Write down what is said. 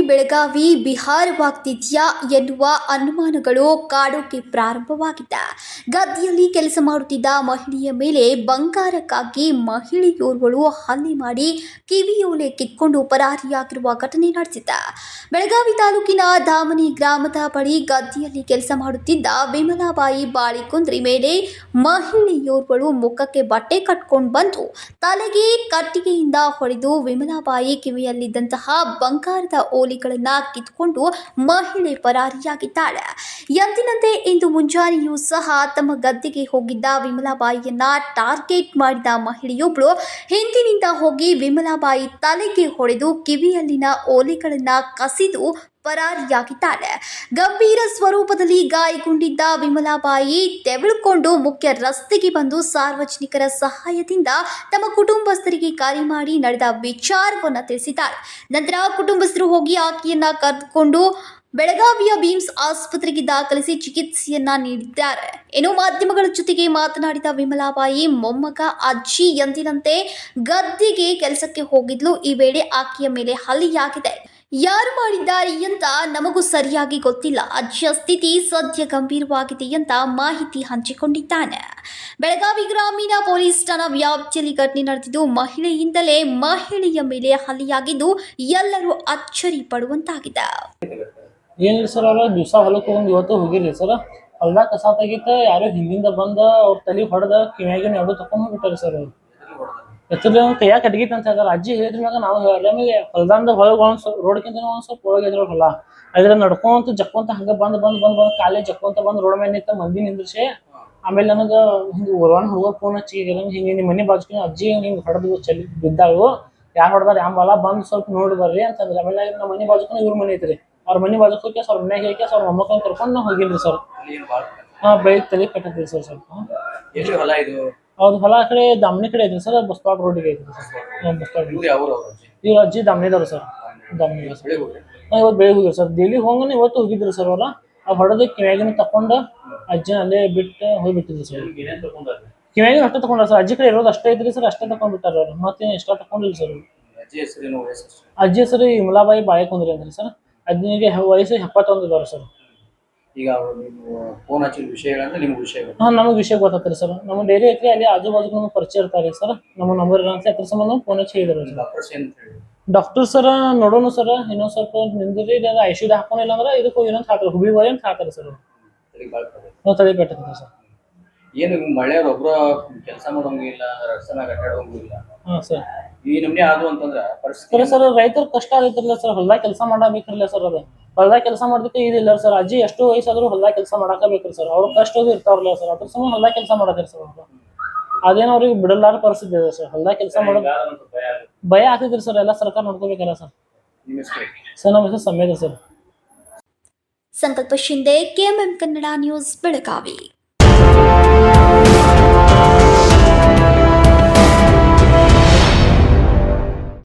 ಬೆಳಗಾವಿ ಬಿಹಾರವಾಗ್ತಿದ್ಯಾ ಎನ್ನುವ ಅನುಮಾನಗಳು ಕಾಡೋಕೆ ಪ್ರಾರಂಭವಾಗಿದೆ ಗದ್ದೆಯಲ್ಲಿ ಕೆಲಸ ಮಾಡುತ್ತಿದ್ದ ಮಹಿಳೆಯ ಮೇಲೆ ಬಂಗಾರಕ್ಕಾಗಿ ಮಹಿಳೆಯೋರ್ವಳು ಹಲ್ಲೆ ಮಾಡಿ ಕಿವಿಯೋಲೆ ಕಿತ್ಕೊಂಡು ಪರಾರಿಯಾಗಿರುವ ಘಟನೆ ನಡೆದಿದೆ ಬೆಳಗಾವಿ ತಾಲೂಕಿನ ದಾಮನಿ ಗ್ರಾಮದ ಬಳಿ ಗದ್ದೆಯಲ್ಲಿ ಕೆಲಸ ಮಾಡುತ್ತಿದ್ದ ವಿಮಲಾಬಾಯಿ ಬಾಳಿಕುಂದ್ರಿ ಮೇಲೆ ಮಹಿಳೆಯೋರ್ವಳು ಮುಖಕ್ಕೆ ಬಟ್ಟೆ ಕಟ್ಕೊಂಡು ಬಂದು ತಲೆಗೆ ಕಟ್ಟಿಗೆಯಿಂದ ಹೊಡೆದು ವಿಮಲಾಬಾಯಿ ಕಿವಿಯಲ್ಲಿದ್ದಂತಹ ಬಂಗಾರದ ಓಲಿಗಳನ್ನ ಕಿತ್ಕೊಂಡು ಮಹಿಳೆ ಪರಾರಿಯಾಗಿದ್ದಾಳೆ. ಎಂದಿನಂತೆ ಇಂದು ಮುಂಜಾನೆಯೂ ಸಹ ತಮ್ಮ ಗದ್ದೆಗೆ ಹೋಗಿದ್ದ ವಿಮಲಾಬಾಯಿಯನ್ನ ಟಾರ್ಗೆಟ್ ಮಾಡಿದ ಮಹಿಳೆಯೊಬ್ಬಳು ಹಿಂದಿನಿಂದ ಹೋಗಿ ವಿಮಲಾಬಾಯಿ ತಲೆಗೆ ಹೊಡೆದು ಕಿವಿಯಲ್ಲಿನ ಓಲೆಗಳನ್ನ ಕಸಿದು ಪರಾರಿಯಾಗಿದ್ದಾಳೆ. ಗಂಭೀರ ಸ್ವರೂಪದಲ್ಲಿ ಗಾಯಗೊಂಡಿದ್ದ ವಿಮಲಾಬಾಯಿ ತೆವಳುಕೊಂಡು ಮುಖ್ಯ ರಸ್ತೆಗೆ ಬಂದು ಸಾರ್ವಜನಿಕರ ಸಹಾಯದಿಂದ ತಮ್ಮ ಕುಟುಂಬಸ್ಥರಿಗೆ ಕರೆ ಮಾಡಿ ನಡೆದ ವಿಚಾರವನ್ನು ತಿಳಿಸಿದ್ದಾರೆ ನಂತರ ಕುಟುಂಬಸ್ಥರು ಹೋಗಿ ಆಕೆಯನ್ನ ಕರೆದುಕೊಂಡು ಬೆಳಗಾವಿಯ ಬೀಮ್ಸ್ ಆಸ್ಪತ್ರೆಗೆ ದಾಖಲಿಸಿ ಚಿಕಿತ್ಸೆಯನ್ನ ನೀಡಿದ್ದಾರೆ. ಇನ್ನು ಮಾಧ್ಯಮಗಳ ಜೊತೆಗೆ ಮಾತನಾಡಿದ ವಿಮಲಾಬಾಯಿ, ಮೊಮ್ಮಗ ಅಜ್ಜಿ ಎಂದಿನಂತೆ ಗದ್ದೆಗೆ ಕೆಲಸಕ್ಕೆ ಹೋಗಿದ್ಲು. ಈ ವೇಳೆ ಆಕೆಯ ಮೇಲೆ ಹಲ್ಲೆಯಾಗಿದೆ ಯಾರು ಮಾಡಿದ್ದಾರೆ ಅಂತ ನಮಗೂ ಸರಿಯಾಗಿ ಗೊತ್ತಿಲ್ಲ. ಅಜ್ಜಿಯ ಸ್ಥಿತಿ ಸದ್ಯ ಗಂಭೀರವಾಗಿದೆ ಅಂತ ಮಾಹಿತಿ ಹಂಚಿಕೊಂಡಿದ್ದಾನೆ. ಬೆಳಗಾವಿ ಗ್ರಾಮೀಣ ಪೊಲೀಸ್ ಠಾಣಾ ವ್ಯಾಪ್ತಿಯಲ್ಲಿ ಘಟನೆ ನಡೆದಿದ್ದು, ಮಹಿಳೆಯಿಂದಲೇ ಮಹಿಳೆಯ ಮೇಲೆ ಹಲ್ಲೆಯಾಗಿದ್ದು, ಎಲ್ಲರೂ ಅಚ್ಚರಿ ಪಡುವಂತಾಗಿದೆ. ಏನಿಲ್ಲ ಸರ್ ದಿವಸ ಹೊಲಕ್ಕೆ ಒಂದು ಇವತ್ತು ಹೋಗಿರ್ಲಿ ಸರ್. ಹೊಲ್ದಾಗ ಯಾರೋ ಹಿಂದಿಂದ ಬಂದ, ಅವ್ರ ತಲೆ ಹೊಡೆದ, ಕಿವಿಯಾಗಿನ ಎರಡು ತಕೊಂಡ್ ಬಿಟ್ಟಾರ ಸರ್ ಅವ್ರು. ಎತ್ತದ ಕೈಯಾಗ ಕಟ್ಗಿತ್ ಅಂತ ಹೇಳ್ತಾರ ಅಜ್ಜಿ ಹೇಳಿದ್ರ ಮ್ಯಾಗ ನಾವು ಆಮೇಲೆ ಹೊಲದಂದ ಹೊಳಗೆ ಒಂದ್ ಸ್ವಲ್ಪ ರೋಡ್ಕಿಂತ ಒಂದ್ ಸ್ವಲ್ಪ ಒಳಗೆ ಇದ್ರ ಹೊಲ ಅದ್ರ ನಡ್ಕೊಂತ ಜಕ್ಕೊಂತ ಹಂಗ ಬಂದ್ ಬಂದ್ ಬಂದ್ ಬಂದ್ ಕಾಲೇ ಜಕ್ಕೊಂತ ಬಂದ್ ರೋಡ್ ಮೇಲೆ ನಿಂತ ಮಂದಿ ನಿಂದ್ರಿಸಿ. ಆಮೇಲೆ ನನಗ ಹಿಂಗ ಉರ್ವಾನ್ ಹುಡುಗ ಫೋನ್ ಹಚ್ಚಿ ಹಿಂಗೆ ನಿಮ್ಮ ಮನೆ ಬಾಜು ಅಜ್ಜಿ ಹಿಂಗ್ ಹೊಡೆದು ಚಲಿ ಬಿದ್ದಾಳು. ಯಾರು ಹೊಡೆದಾರ ಯಾಂಬಲ್ಲ ಬಂದ್ ಸ್ವಲ್ಪ ನೋಡಿ ಬರ್ರಿ ಅಂತಂದ್ರೆ ಆಮೇಲೆ ನಮ್ಮ ಮನೆ ಬಾಜುಕಿನ ಇವ್ರ ಮನೆ ಐತ್ರಿ. ಅವ್ರ ಮನೆ ಬಾಜು ಹೋಗಿ ಅವ್ರ ಮನ್ಯಾಗ ಹೇಗೆ ಅವ್ರ ಮೊಮ್ಮಕ್ಕಳನ್ನ ಕರ್ಕೊಂಡು ನಾವು ಹೋಗಿಲ್ರಿ ಸರ್. ಹಾ ಬೆಳಿ ತಲೆ ಕಟ್ಟತ್ರಿ ಸರ್ ಸ್ವಲ್ಪ. ಹೊಲ ಇದು? ಅವ್ರ ಹೊಲ ಆ ಕಡೆ ದಮ್ನಿ ಕಡೆ ಐತ್ರಿ ಸರ್ ಬಸ್ತಾಡ್ ರೋಡಿಗೆ ಐತ್ರಿ ಸರ್. ಇವ್ರು ಅಜ್ಜಿ? ದಮ್ನಿದವ್ರು ಸರ್. ದಮ್ನಿ ಇವತ್ತು ಬೆಳಿಗ್ಗೆ ಹೋಗಿರಿ ಸರ್. ಡೈಲಿ ಹೋಗೋಣ ಇವತ್ತು ಹೋಗಿದ್ರು ಸರ್ ಅವ್ರ ಆ ಹೊಡೆದು ಕಿವ್ಯಾಗಿನ ತಕೊಂಡು ಅಜ್ಜಿನ ಅಲ್ಲೇ ಬಿಟ್ಟು ಹೋಗ್ಬಿಟ್ಟಿದ್ರು ಸರ್. ಕಿವ್ಯಾಗಿನ ಅಷ್ಟೇ ತಗೊಂಡ್ರ ಸರ್. ಅಜ್ಜಿ ಕಡೆ ಇರೋದು ಅಷ್ಟೇ ಐತ್ರಿ ಸರ್ ಅಷ್ಟೇ ತಗೊಂಡ್ಬಿಟ್ಟಾರ ಅವ್ರು. ಮತ್ತೆ ಎಷ್ಟ ತಕೊಂಡಿಲ್ಲ ಸರ್ ಅಜ್ಜಿ ಹೆಸರು ವಿಮಲಾಬಾಯಿ ಬಾಳೆಕುಂದ್ರಿ ಅಂದ್ರಿ ಸರ್. ಅಜ್ಜಿಗೆ ವಯಸ್ಸು ಎಪ್ಪತ್ತೊಂದು ಇದಾರೆ ಸರ್. ಈಗ ನೀವು ಫೋನ್ ಹಚ್ಚಿದ ವಿಷಯಗಳಂದ್ರೆ ನಿಮ್ಗೆ ವಿಷಯ ಗೊತ್ತು. ಹಾ ನಮಗೆ ವಿಷಯ ಗೊತ್ತಾಗ್ತದೆ ಸರ್. ನಮ್ಮ ಡೈರಿ ಐತ್ರಿ ಅಲ್ಲಿ ಆಜು ಬಾಜು ನಮ್ಗೆ ಪರಿಚಯ ಇರ್ತಾರೆ ಸರ್. ನಮ್ಮ ನಂಬರ್ ಅಂತ ಅದ್ರ ಸಂಬಂಧ ಫೋನ್ ಹಚ್ಚಿ ಹೇಳಿದ್ರು ಸರ್. ಡಾಕ್ಟರ್ಸ್ ಏನ್ ಹೇಳಿ ಡಾಕ್ಟರ್ ಸರ್ ನೋಡೋಣ ಸರ್ ಇನ್ನೊಂದ್ ಸ್ವಲ್ಪ ನಿಂದ್ರಿ ಇಲ್ಲ ಐ ಸಿ ಹಾಕೊಂಡಿಲ್ಲ ಅಂದ್ರೆ ಇದಕ್ಕೆ ಇನ್ನೊಂದು ಹಾಕ್ತಾರೆ. ಹುಬ್ಬಿ ಅಂತ ಹಾಕ್ತಾರೆ ಸರ್. ನಾವು ತಲೆ ಬೆಟ್ಟದ ಸರ್. ಏನು ಮಳೆಯವ್ರು ಒಬ್ರ ಕೆಲಸ ಮಾಡೋಂಗಿಲ್ಲ ಅಡ್ಡಾಡೋಂಗಿಲ್ಲ ಹಾಂ ಸರ್. ಈ ನಮ್ನೆ ಆದ್ರು ಅಂತಂದ್ರ ಪರಿಸ್ಥಿತಿ ಸರಿ ಸರ್ ರೈತರ ಕಷ್ಟ ಆಗೈತಿರಲ್ಲ ಸರ್. ಹೊಲ ಕೆಲಸ ಮಾಡಬೇಕಿರಲ್ಲ ಸರ್ ಅದು. ಹೊಲ್ದಾಗ ಕೆಲಸ ಮಾಡ್ಬೇಕು ಇದಿಲ್ಲ ಸರ್. ಅಜ್ಜಿ ಎಷ್ಟು ವಯಸ್ಸಾದ್ರೂ ಹೊಲ್ದಾಗ ಕೆಲಸ ಮಾಡಕಬೇಕ್ರಿ ಸರ್. ಅವ್ರ ಕಷ್ಟ ಇರ್ತಾವ್ರಲ್ಲ ಸರ್. ಅದ್ರ ಸಮ ಹೊಲದಾಗ ಕೆಲಸ ಮಾಡೋದಿಲ್ಲ ಸರ್ ಅವ್ರು. ಅದೇನೋ ಅವ್ರಿಗೆ ಬಿಡಲಾರ ಪರಿಸ್ಥಿತಿ ಇದೆ ಸರ್. ಹೊಲ್ದಾಗ ಕೆಲಸ ಮಾಡೋದು ಭಯ ಆಗ್ತಿದ್ರಿ ಸರ್. ಎಲ್ಲ ಸರ್ಕಾರ ನೋಡ್ಕೋಬೇಕಲ್ಲ ಸರ್. ಸರ್, ನಮ್ಮ ಹೆಸರು Sammed sir. Sankalp Shinde, KMM Kannada news, Belagavi.